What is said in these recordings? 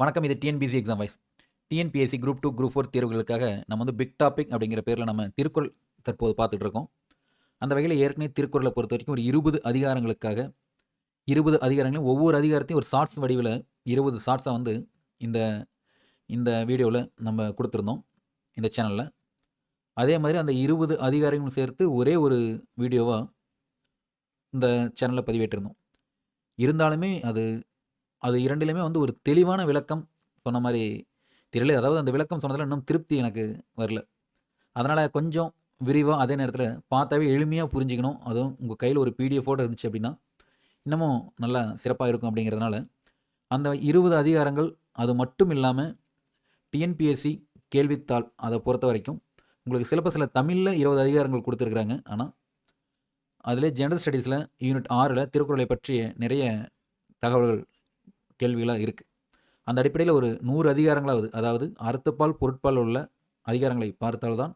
வணக்கம் இது TNPC exam wise TNPSC group two group four தேர்வுகளுக்காக நம்ம வந்து பிக் டாபிக் அப்படிங்கிற பேரில் நம்ம திருக்குறள் தற்போது பார்த்துட்டு இருக்கோம். அந்த வகையில் ஏற்கனவே திருக்குறளை பொறுத்த வரைக்கும் ஒரு இருபது அதிகாரங்களுக்காக இருபது அதிகாரங்களையும் ஒவ்வொரு அதிகாரத்தையும் ஒரு ஷார்ட்ஸ் வடிவில் இருபது ஷார்ட்ஸாக வந்து இந்த இந்த வீடியோவில் நம்ம கொடுத்துருந்தோம் இந்த சேனலில். அதே மாதிரி அந்த இருபது அதிகாரங்களும் சேர்த்து ஒரே ஒரு வீடியோவாக இந்த சேனலில் பதிவேற்றிருந்தோம். இருந்தாலுமே அது அது இரண்டிலுமே வந்து ஒரு தெளிவான விளக்கம் சொன்ன மாதிரி தெரியல. அதாவது அந்த விளக்கம் சொன்னதில் இன்னும் திருப்தி எனக்கு வரல. அதனால் கொஞ்சம் விரிவாக அதே நேரத்தில் பார்த்தாவே எளிமையாக புரிஞ்சுக்கணும். அதுவும் உங்கள் கையில் ஒரு பிடிஎஃபோடு இருந்துச்சு அப்படின்னா இன்னமும் நல்லா சிறப்பாக இருக்கும் அப்படிங்கிறதுனால. அந்த இருபது அதிகாரங்கள் அது மட்டும் இல்லாமல் டிஎன்பிஎஸ்சி கேள்வித்தாள் அதை பொறுத்த வரைக்கும் உங்களுக்கு சிலபஸில் தமிழில் இருபது அதிகாரங்கள் கொடுத்துருக்குறாங்க. ஆனால் அதில் ஜெனரல் ஸ்டடீஸில் யூனிட் ஆறில் திருக்குறளை பற்றிய நிறைய தகவல்கள் கேள்விகளாக இருக்குது அந்த அடிப்படையில் ஒரு நூறு அதிகாரங்களாவது அதாவது அறுத்துப்பால் பொருட்பால் உள்ள அதிகாரங்களை பார்த்தால்தான்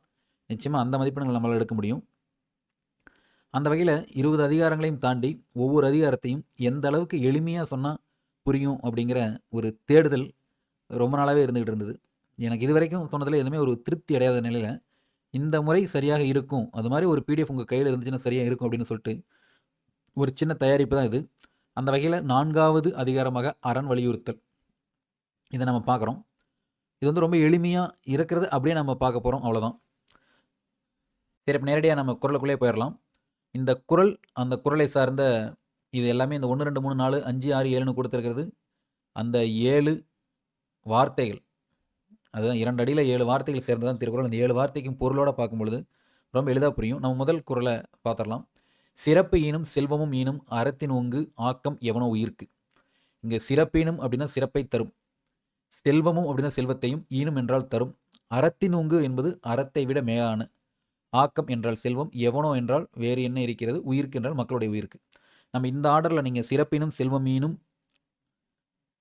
நிச்சயமாக அந்த மதிப்பெண்கள் நம்மளால் எடுக்க முடியும். அந்த வகையில் இருபது அதிகாரங்களையும் தாண்டி ஒவ்வொரு அதிகாரத்தையும் எந்த அளவுக்கு எளிமையாக சொன்னால் புரியும் அப்படிங்கிற ஒரு தேடுதல் ரொம்ப நாளாகவே இருந்துகிட்டு இருந்தது. எனக்கு இது வரைக்கும் சொன்னதில் எதுவுமே ஒரு திருப்தி அடையாத நிலையில் இந்த முறை சரியாக இருக்கும் அது மாதிரி ஒரு பிடிஎஃப் உங்கள் கையில் இருந்துச்சுன்னா சரியாக இருக்கும் அப்படின்னு சொல்லிட்டு ஒரு சின்ன தயாரிப்பு தான் இது. அந்த வகையில் நான்காவது அதிகாரமாக அரண் வலியுறுத்தல். இதை நம்ம பார்க்குறோம். இது வந்து ரொம்ப எளிமையாக இருக்கிறது அப்படியே நம்ம பார்க்க போகிறோம் அவ்வளோதான் சரி இப்போ நேரடியாக நம்ம குரலுக்குள்ளே போயிடலாம் இந்த குரல் அந்த குரலை சார்ந்த இது எல்லாமே இந்த ஒன்று ரெண்டு மூணு நாலு அஞ்சு ஆறு ஏழுன்னு கொடுத்துருக்கிறது. அந்த ஏழு வார்த்தைகள் அதுதான் இரண்டு அடியில் ஏழு வார்த்தைகள் சேர்ந்து தான் திருக்குறள். அந்த ஏழு வார்த்தைக்கும் பொருளோடு பார்க்கும் பொழுது ரொம்ப எளிதாக புரியும். நம்ம முதல் குரலை பார்த்துடலாம். சிறப்பு ஈனும் செல்வமும் ஈனும் அறத்தின் ஒங்கு ஆக்கம் எவனோ உயிர்க்கு. இங்கே சிறப்பீனும் அப்படின்னா சிறப்பை தரும். செல்வமும் அப்படின்னா செல்வத்தையும் ஈனும் என்றால் தரும். அறத்தின் ஒங்கு என்பது அறத்தை விட மேலான ஆக்கம் என்றால் செல்வம் எவனோ என்றால் வேறு என்ன இருக்கிறது? உயிருக்கு என்றால் மக்களுடைய உயிருக்கு. நம்ம இந்த ஆர்டரில் நீங்கள் சிறப்பினும் செல்வம் ஈனும்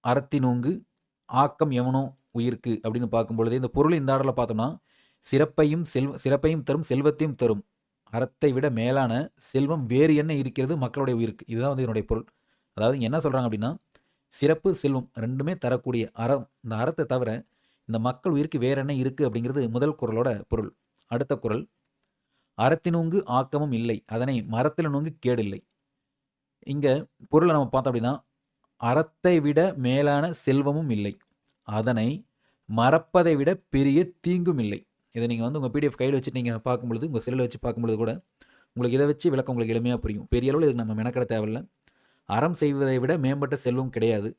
அறத்தினோங்கு ஆக்கம் எவனோ உயிருக்கு அப்படின்னு பார்க்கும் பொழுது இந்த பொருள் இந்த ஆர்டரில் பார்த்தோம்னா சிறப்பையும் செல்வ சிறப்பையும் தரும் செல்வத்தையும் தரும். அறத்தை விட மேலான செல்வம் வேறு என்ன இருக்கிறது? மக்களுடைய உயிருக்கு. இதுதான் வந்து என்னுடைய பொருள். அதாவது என்ன சொல்கிறாங்க அப்படின்னா சிறப்பு செல்வம் ரெண்டுமே தரக்கூடிய அறம் இந்த அறத்தை தவிர இந்த மக்கள் உயிருக்கு வேற என்ன இருக்குது அப்படிங்கிறது முதல் குரலோட பொருள். அடுத்த குரல் அறத்தினூங்கு ஆக்கமும் இல்லை. அதனை மரத்தில் நோங்கு கேடில்லை. இங்கே பொருளை நம்ம பார்த்தோம் அப்படின்னா அறத்தை விட மேலான செல்வமும் இல்லை. அதனை மறப்பதை விட பெரிய தீங்கும் இல்லை. இதை நீங்கள் வந்து உங்கள் பிடிஎஃப் கையில் வச்சு நீங்கள் பார்க்கும்பொழுது உங்கள் செல்லில் வச்சு பார்க்கும்பொழுது கூட உங்களுக்கு இதை வச்சு விளக்கம் உங்களுக்கு எளிமையாக புரியும். பெரிய அளவில் இதுக்கு நம்ம மெனக்கட தேவையில்லை. அறம் செய்வதை விட மேம்பட்ட செல்வம் கிடையாது.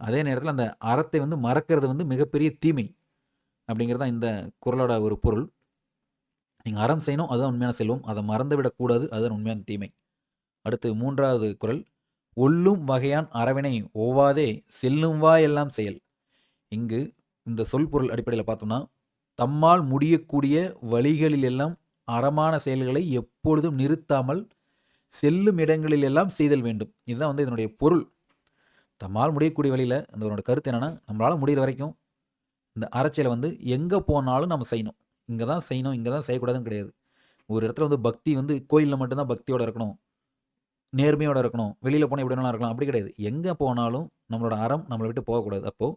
அதே நேரத்தில் அந்த அறத்தை வந்து மறக்கிறது வந்து மிகப்பெரிய தீமை அப்படிங்கிறது தான் இந்த குரலோட ஒரு பொருள். நீங்கள் அறம் செய்யணும் அதுதான் உண்மையான செல்வம். அதை மறந்து விடக்கூடாது அதுதான் உண்மையான தீமை. அடுத்து மூன்றாவது குரல் ஒல்லும் வகையான் அறவினை ஓவாதே செல்லும் வா எல்லாம் செயல். இங்கு இந்த சொல் பொருள் அடிப்படையில் பார்த்தோம்னா தம்மால் முடியக்கூடிய வழிகளில் எல்லாம் அறமான செயல்களை எப்பொழுதும் நிறுத்தாமல் செல்லும் இடங்களில் எல்லாம் செய்தல் வேண்டும். இதுதான் வந்து இதனுடைய பொருள். தம்மால் முடியக்கூடிய வழியில் அதனோட கருத்து என்னென்னா நம்மளால் முடிகிற வரைக்கும் இந்த அறச்செயலை வந்து எங்கே போனாலும் நம்ம செய்யணும். இங்கே தான் செய்யணும் இங்கே தான் செய்யக்கூடாதுன்னு கிடையாது. ஒரு இடத்துல வந்து பக்தி வந்து கோயிலில் மட்டும்தான் பக்தியோடு இருக்கணும். நேர்மையோடு இருக்கணும். வெளியில் போனால் எப்படி வேணாலும் இருக்கலாம். அப்படி கிடையாது. எங்கே போனாலும் நம்மளோட அறம் நம்மளை விட்டு போகக்கூடாது. அப்போது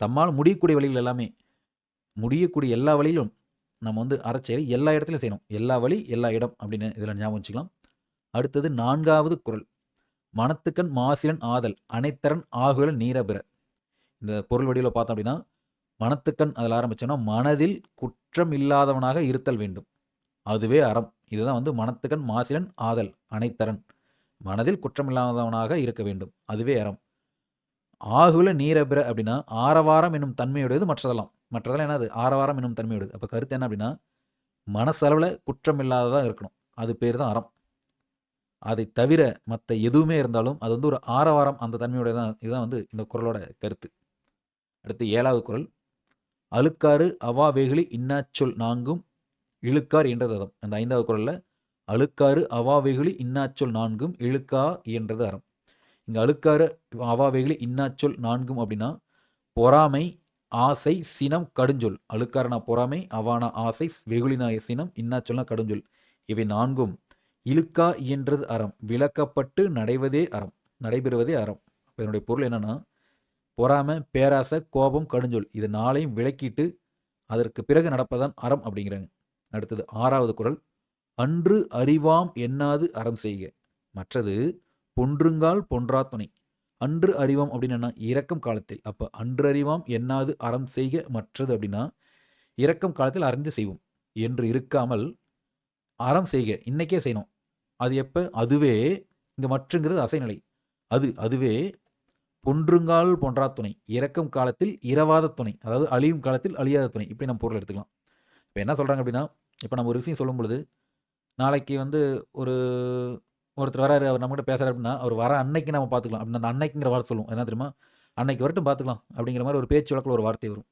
தம்மால் முடியக்கூடிய வழிகள் எல்லாமே முடியக்கூடிய எல்லா வழியிலும் நம்ம வந்து அறச்செயலை எல்லா இடத்துலையும் செய்யணும். எல்லா வழி எல்லா இடம் அப்படின்னு இதில் ஞாபகம் வச்சுக்கலாம். அடுத்தது நான்காவது குரல். மனத்துக்கண் மாசிலன் ஆதல். அனைத்தரன் ஆகுல நீரபிற இந்த பொருள் வடிவில் பார்த்தோம் அப்படின்னா மனத்துக்கண் அதில் ஆரம்பித்தோம்னா மனதில் குற்றம் இல்லாதவனாக இருத்தல் வேண்டும். அதுவே அறம். இதுதான் வந்து மனத்துக்கண் மாசிலன் ஆதல் அனைத்தரன். மனதில் குற்றம் இல்லாதவனாக இருக்க வேண்டும். அதுவே அறம். ஆகுல நீரபிற அப்படின்னா ஆரவாரம் என்னும் தன்மையுடையது மற்றதெல்லாம். மற்றதெல்லாம் என்னது? ஆரவாரம் என்னும் தன்மையுடையது அப்போ கருத்து என்ன அப்படின்னா மனசளவில் குற்றம் இல்லாததாக இருக்கணும். அது பேர் தான் அறம். அதை தவிர மற்ற எதுவுமே இருந்தாலும் அது வந்து ஒரு ஆரவாரம் அந்த தன்மையுடைய தான் இதுதான் வந்து இந்த குரலோட கருத்து. அடுத்து ஏழாவது குரல். அழுக்காறு அவா வெகுளி இன்னாச்சொல் நான்கும் இழுக்கார் என்றது அறம். அந்த ஐந்தாவது குரலில் அழுக்காறு அவா வெகுளி இன்னாச்சொல் நான்கும் இழுக்கா என்றது அறம். இங்கே அழுக்காறு அவா வெகுளி இன்னாச்சொல் நான்கும் அப்படின்னா பொறாமை ஆசை சினம் கடுஞ்சொல். அழுக்காரனா பொறாமை அவானா ஆசை வெகுளினாய சினம் இன்னாச்சொல்னா கடுஞ்சொல். இவை நான்கும். இழுக்கா இயன்றது அறம். விளக்கப்பட்டு நடைவதே அறம். நடைபெறுவதே அறம். இதனுடைய பொருள் என்னென்னா பொறாமை பேராசை கோபம் கடுஞ்சொல். இது நாளையும் விளக்கிட்டு அதற்கு பிறகு நடப்பதான் அறம் அப்படிங்கிறாங்க. அடுத்தது ஆறாவது குரல். அன்று அறிவாம் எண்ணாது அறம் செய்க. மற்றது பொன்றுங்கால் பொன்றா துணை. அன்று அறிவாம் அப்படின்னா இறக்கம் காலத்தில். அப்போ அன்று அறிவாம் என்னாது அறம் செய்க மற்றது அப்படின்னா இறக்கம் காலத்தில் அறிந்து செய்வோம். என்று இருக்காமல் அறம் செய்க இன்றைக்கே செய்யணும். அது எப்போ? அதுவே இங்கே மற்றுங்கிறது அசைநிலை. அது அதுவே பொன்றுங்கால் பொன்றா துணை. இறக்கும் காலத்தில் இரவாத துணை. அதாவது அழியும் காலத்தில் அழியாத துணை. இப்படி நம்ம பொருள் எடுத்துக்கலாம். இப்போ என்ன சொல்கிறாங்க அப்படின்னா இப்போ நம்ம ஒரு விஷயம் சொல்லும் பொழுது நாளைக்கு வந்து ஒரு ஒருத்தர் வராரு அவர் நம்மகிட்ட பேசுறாரு அப்படின்னா அவர் வர அன்னைக்கு நம்ம பார்த்துக்கலாம் அப்படின்னு அந்த அன்னைக்குங்கிற வார்த்தை சொல்லுவோம். என்ன தெரியுமா? அன்னைக்கு வரட்டும் பார்த்துக்கலாம் அப்படிங்கிற மாதிரி ஒரு பேச்சு வழக்கில் ஒரு வார்த்தை வரும்.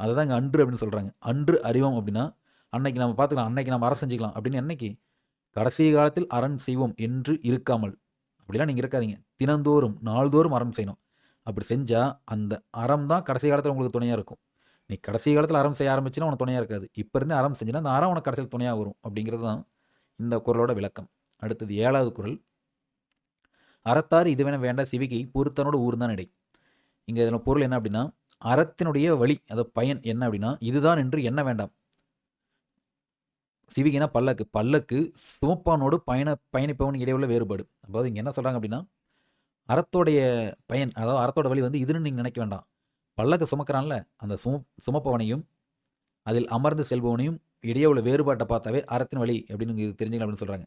அதை தான் இங்கே அன்று அப்படின்னு சொல்கிறாங்க அன்று அறிவோம் அப்படின்னா அன்னைக்கு நம்ம பார்த்துக்கலாம் அன்னைக்கு நம்ம அறம் செஞ்சுக்கலாம். அப்படின்னு அன்னைக்கு கடைசி காலத்தில் அறம் செய்வோம் என்று இருக்காமல். அப்படிலாம் நீங்கள் இருக்காதீங்க. தினந்தோறும் நாள்தோறும் அறம் செய்யணும். அப்படி செஞ்சால் அந்த அறம் தான் கடைசி காலத்தில் உங்களுக்கு துணையாக இருக்கும். நீ கடைசி காலத்தில் அறம் செய்ய ஆரம்பிச்சுன்னா உனக்கு துணையாக இருக்காது. இப்போ இருந்தே அறம் செஞ்சுன்னா அந்த அறம் உனக்கு கடைசியில் துணையாக வரும். அப்படிங்கிறது தான் இந்த குரலோட விளக்கம். அடுத்தது ஏழாவது குரல். அறத்தார் இதுவென வேண்டாம் சிவிகை பொருத்தனோட ஊர் தான் இடை. இங்கே இதில் பொருள் என்ன அப்படின்னா அறத்தினுடைய வழி அதாவது பயன் என்ன அப்படின்னா இதுதான் என்று என்ன வேண்டாம். சிவிகினா பல்லக்கு. பல்லக்கு சுமப்பானோடு பயண பயணிப்பவன் இடையுள்ள வேறுபாடு. அப்போது இங்கே என்ன சொல்கிறாங்க அப்படின்னா அறத்தோடைய பயன் அதாவது அறத்தோட வழி வந்து இதுன்னு நீங்கள் நினைக்க வேண்டாம். பல்லக்கு சுமக்கிறான்ல அந்த சும சுமப்பவனையும் அதில் அமர்ந்து செல்பவனையும் இடையே உள்ள வேறுபாட்டை பார்த்தாவே அறத்தின் வழி அப்படின்னு தெரிஞ்சுக்கலாம் அப்படின்னு சொல்கிறாங்க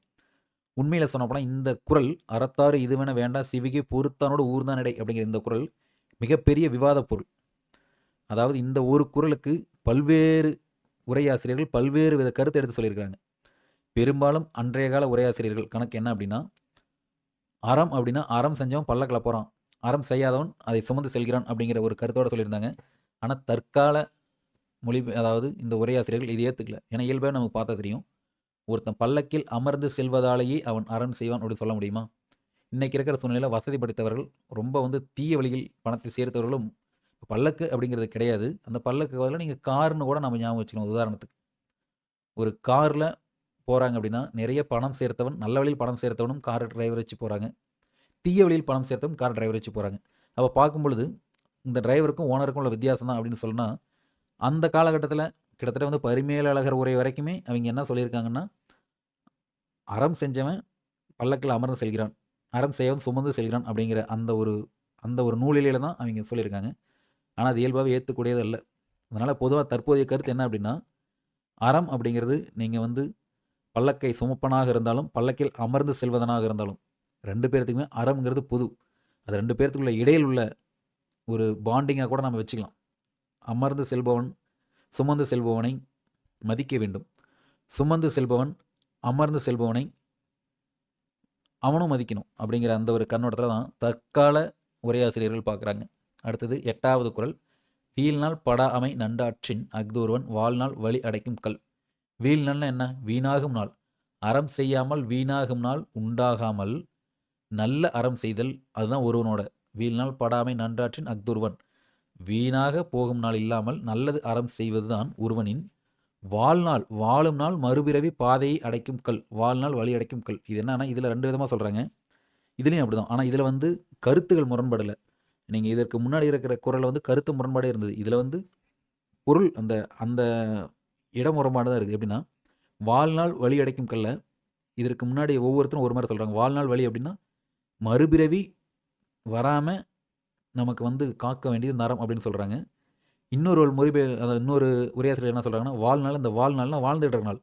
உண்மையில் சொன்னப்போனால் இந்த குரல் அறத்தாறு இதுவென வேண்டாம் சிவிகை பொறுத்தானோடு ஊர்தான் இடை அப்படிங்கிற இந்த குரல் மிகப்பெரிய விவாத பொருள். அதாவது இந்த ஒரு குரலுக்கு பல்வேறு உரையாசிரியர்கள் பல்வேறு வித கருத்து எடுத்து சொல்லியிருக்காங்க. பெரும்பாலும் அன்றைய கால உரையாசிரியர்கள் கணக்கு என்ன அப்படின்னா அறம் அப்படின்னா அறம் செஞ்சவன் பல்லக்கில் போகிறான் அறம் செய்யாதவன் அதை சுமந்து செல்கிறான் அப்படிங்கிற ஒரு கருத்தோடு சொல்லியிருந்தாங்க. ஆனால் தற்கால மொழி அதாவது இந்த உரையாசிரியர்கள் இது ஏற்றுக்கல ஏன்னா இயல்பாக நமக்கு பார்த்தா தெரியும் ஒருத்தன் பல்லக்கில் அமர்ந்து செல்வதாலேயே அவன் அறம் செய்வான் அப்படின்னு சொல்ல முடியுமா? இன்றைக்கி இருக்கிற சூழ்நிலையில் வசதி படைத்தவர்கள் ரொம்ப வந்து தீய வழியில் பணத்தை சேர்த்தவர்களும் பல்லக்கு அப்படிங்கிறது கிடையாது. அந்த பல்லக்கு பதிலாக நீங்கள் கார்னு கூட நம்ம ஞாபகம் வச்சுக்கணும். உதாரணத்துக்கு ஒரு காரில் போகிறாங்க அப்படின்னா நிறைய பணம் சேர்த்தவன் நல்ல வழியில் பணம் சேர்த்தவனும் கார் டிரைவர் வச்சு போகிறாங்க தீய வழியில் பணம் சேர்த்தவன் கார் டிரைவர் வச்சு போகிறாங்க அப்போ பார்க்கும் பொழுது இந்த டிரைவருக்கும் ஓனருக்கும் உள்ள வித்தியாசம் தான் அப்படின்னு சொன்னால் அந்த காலகட்டத்தில் கிட்டத்தட்ட வந்து பரிமேலழகர் உரை வரைக்குமே அவங்க என்ன சொல்லியிருக்காங்கன்னா அறம் செஞ்சவன் பல்லக்கில் அமர்ந்து செல்கிறான். அறம் செய்யவன் சுமந்து செல்கிறான் அப்படிங்கிற அந்த ஒரு அந்த ஒரு நூலிலே தான் அவங்க சொல்லியிருக்காங்க. ஆனால் அது இயல்பாகவே ஏற்றுக்கூடியது அல்ல. அதனால் பொதுவாக தற்போதைய கருத்து என்ன அப்படின்னா அறம் அப்படிங்கிறது நீங்கள் வந்து பல்லக்கை சுமப்பனாக இருந்தாலும் பல்லக்கில் அமர்ந்து செல்வதனாக இருந்தாலும் ரெண்டு பேர்த்துக்குமே அறம்ங்கிறது பொது. அது ரெண்டு பேர்த்துக்குள்ள இடையில் உள்ள ஒரு பாண்டிங்காக கூட நம்ம வச்சுக்கலாம். அமர்ந்து செல்பவன் சுமந்து செல்பவனை மதிக்க வேண்டும். சுமந்து செல்பவன் அமர்ந்து செல்பவனை அவனும் மதிக்கணும் அப்படிங்கிற அந்த ஒரு கண்ணோட்டத்தில் தான் தற்கால உரையாசிரியர்கள் பார்க்குறாங்க. அடுத்தது எட்டாவது குரல். வீழ்நாள் படா அமை நண்டாற்றின் அக்தூர்வன் வாழ்நாள் வழி அடைக்கும் கல். வீழ்நாள்னா என்ன? வீணாகும் நாள். அறம் செய்யாமல் வீணாகும் நாள் உண்டாகாமல் நல்ல அறம் செய்தல் அதுதான் ஒருவனோட. வீழ்நாள் படாமை நன்றாற்றின் அக்துருவன் வீணாக போகும் நாள் இல்லாமல் நல்லது அறம் செய்வதுதான் ஒருவனின் வாழ்நாள். வாழும் நாள் மறுபிறவி பாதையை அடைக்கும் கல். வாழ்நாள் வழி அடைக்கும் கல். இது என்னன்னா இதில் ரெண்டு விதமாக சொல்கிறாங்க இதுலேயும் அப்படி தான் ஆனால் இதில் வந்து கருத்துகள் முரண்படலை. நீங்கள் இதற்கு முன்னாடி இருக்கிற குரலில் வந்து கருத்து முரண்பாடே இருந்தது. இதில் வந்து பொருள் அந்த அந்த இட முரண்பாடு தான் இருக்குது எப்படின்னா வாழ்நாள் வழி அடைக்கும் கல்ல இதற்கு முன்னாடி ஒவ்வொருத்தரும் ஒரு மாதிரி சொல்கிறாங்க வாழ்நாள் வழி அப்படின்னா மறுபிறவி வராமல் நமக்கு வந்து காக்க வேண்டியது நரம் அப்படின்னு சொல்கிறாங்க இன்னொரு ஒரு முறைபே அதாவது இன்னொரு உரையாசிரியர் என்ன சொல்கிறாங்கன்னா வாழ்நாள் இந்த வாழ்நாள்னா வாழ்ந்துகிட்டு நாள்.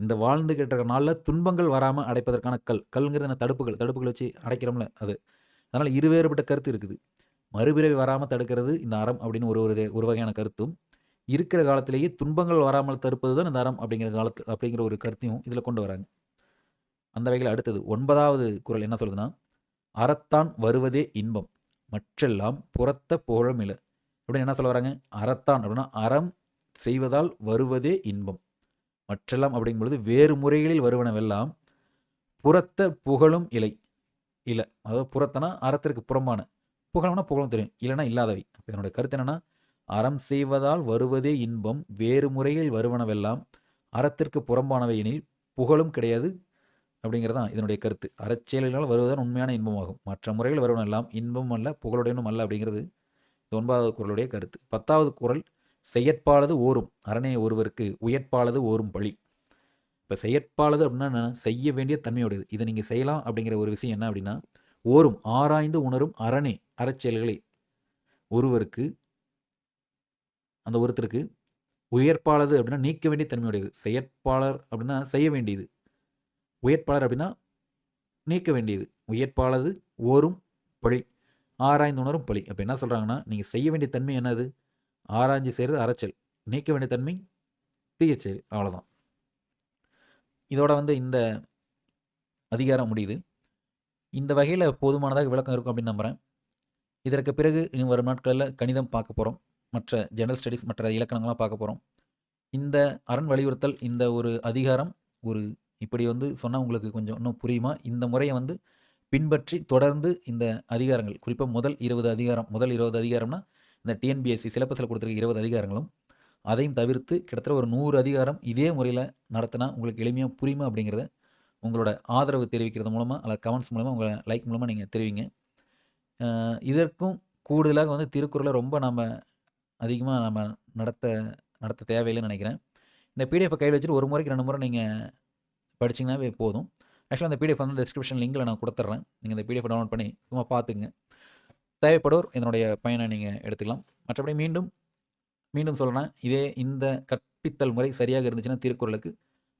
இந்த வாழ்ந்துகிட்டு இருக்கிற நாளில் துன்பங்கள் வராமல் அடைப்பதற்கான கல் கல்ங்கிறது என்ன தடுப்புகள் தடுப்புகள் வச்சு அடைக்கிறோம்ல அது. அதனால் இருவேறுபட்ட கருத்து இருக்குது. மறுபிறவி வராமல் தடுக்கிறது இந்த அறம் அப்படின்னு ஒரு ஒரு ஒரு வகையான கருத்தும். இருக்கிற காலத்திலேயே துன்பங்கள் வராமல் தடுப்பது தான் இந்த அறம் அப்படிங்கிற காலத்து அப்படிங்கிற ஒரு கருத்தையும் இதில் கொண்டு வராங்க. அந்த வகையில் அடுத்தது ஒன்பதாவது குரல் என்ன சொல்லுதுன்னா அறத்தான் வருவதே இன்பம். மற்றெல்லாம் புறத்த புகழும் அப்படின்னு என்ன சொல்ல வராங்க? அறத்தான். அப்படின்னா அறம் செய்வதால் வருவதே இன்பம். மற்றெல்லாம் அப்படிங்கும் பொழுது வேறு முறைகளில் வருவனவெல்லாம் புறத்த புகழும் இலை. இல்லை அதாவது புறத்தனா அறத்திற்கு புறம்பான. புகழம்னா புகழும் தெரியும். இல்லைன்னா இல்லாதவை. அப்போ கருத்து என்னென்னா அறம் செய்வதால் வருவதே இன்பம். வேறு முறையில் வருவனவெல்லாம் அறத்திற்கு புறம்பானவை எனில் புகழும் கிடையாது அப்படிங்கிறதான் இதனுடைய கருத்து. அறச்செயல்களால் வருவதுதான் உண்மையான இன்பமாகும். மற்ற முறைகள் வருவனெல்லாம் இன்பம் அல்ல புகழுடையனும் அல்ல அப்படிங்கிறது இது ஒன்பதாவது குறளுடைய கருத்து. பத்தாவது குறள் செயற்பாளது ஓரும். அரணே ஒருவருக்கு உயற்பாளது ஓரும் பழி. இப்போ செயற்பாலது அப்படின்னா செய்ய வேண்டிய தன்மையுடையது. இதை நீங்கள் செய்யலாம் அப்படிங்கிற ஒரு விஷயம் என்ன அப்படின்னா ஓரும் ஆராய்ந்து உணரும் அரணே. அறச்செயல்களை ஒருவருக்கு அந்த ஒருத்தருக்கு உயர்ப்பாளது அப்படின்னா நீக்க வேண்டிய தன்மையுடையது. செயற்பாளர் அப்படின்னா செய்ய வேண்டியது. உயர்ப்பாளர் அப்படின்னா நீக்க வேண்டியது. உயர்ப்பாளது ஓரும் பழி ஆராய்ந்து உணரும் பழி. அப்போ என்ன சொல்கிறாங்கன்னா நீங்கள் செய்ய வேண்டிய தன்மை என்னது? ஆராய்ஞ்சு செய்கிறது அரைச்சல் நீக்க வேண்டிய தன்மை தீய செயல் அவ்வளோதான் இதோட வந்து இந்த அதிகாரம் முடியுது. இந்த வகையில் போதுமானதாக விளக்கம் இருக்கும் அப்படின்னு நம்புகிறேன் இதற்கு பிறகு இன்னும் வரும் நாட்களில் கணிதம் பார்க்க போகிறோம் மற்ற ஜெனரல் ஸ்டடீஸ் மற்ற இலக்கணங்கள்லாம் பார்க்க போகிறோம் இந்த அரண் வலியுறுத்தல் இந்த ஒரு அதிகாரம் ஒரு இப்படி வந்து சொன்னால் உங்களுக்கு கொஞ்சம் இன்னும் புரியுமா? இந்த முறையை வந்து பின்பற்றி தொடர்ந்து இந்த அதிகாரங்கள் குறிப்பாக முதல் இருபது அதிகாரம் முதல் இருபது அதிகாரம்னா இந்த டிஎன்பிஎஸ்சி சிலபஸில் கொடுத்துருக்க இருபது அதிகாரங்களும் அதையும் தவிர்த்து கிட்டத்தட்ட ஒரு நூறு அதிகாரம் இதே முறையில் நடத்தினா உங்களுக்கு எளிமையாக புரியுமா அப்படிங்கிறத உங்களோட ஆதரவு தெரிவிக்கிறது மூலமாக அல்லது கமெண்ட்ஸ் மூலமாக உங்களை லைக் மூலமாக நீங்கள் தெரிவிங்க. இதற்கும் கூடுதலாக வந்து திருக்குறளை ரொம்ப நம்ம அதிகமாக நம்ம நடத்த நடத்த தேவையில்லைன்னு நினைக்கிறேன். இந்த பிடிஎஃப் கையில் வச்சுட்டு ஒரு முறைக்கு ரெண்டு முறை நீங்கள் படிச்சிங்கனாவே போதும். ஆக்சுவலாக அந்த பிடிஎஃப் வந்து டிஸ்கிரிப்ஷன் லிங்கில் நான் கொடுத்துட்றேன் நீங்கள் இந்த பிடிஎஃப் டவுன்லோட் பண்ணி சும்மா பார்த்துங்க தேவைப்படுவோர் இதனுடைய பயனை நீங்கள் எடுத்துக்கலாம். மற்றபடி மீண்டும் மீண்டும் சொல்கிறேன் இதே இந்த கற்பித்தல் முறை சரியாக இருந்துச்சுன்னா திருக்குறளுக்கு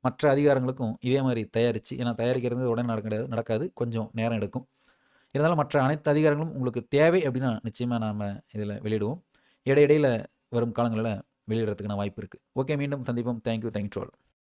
மற்ற அதிகாரங்களுக்கும் இதே மாதிரி தயாரித்து ஏன்னா தயாரிக்கிறது உடனே நடக்காது நடக்காது கொஞ்சம் நேரம் எடுக்கும். இருந்தாலும் மற்ற அனைத்து அதிகாரங்களும் உங்களுக்கு தேவை அப்படின்னா நிச்சயமாக நாம் இதில் வெளியிடுவோம். இடையிடையில் வரும் காலங்களில் வெளியிடுறதுக்கான வாய்ப்பு இருக்குது ஓகே மீண்டும் சந்திப்போம். Thank you thank you all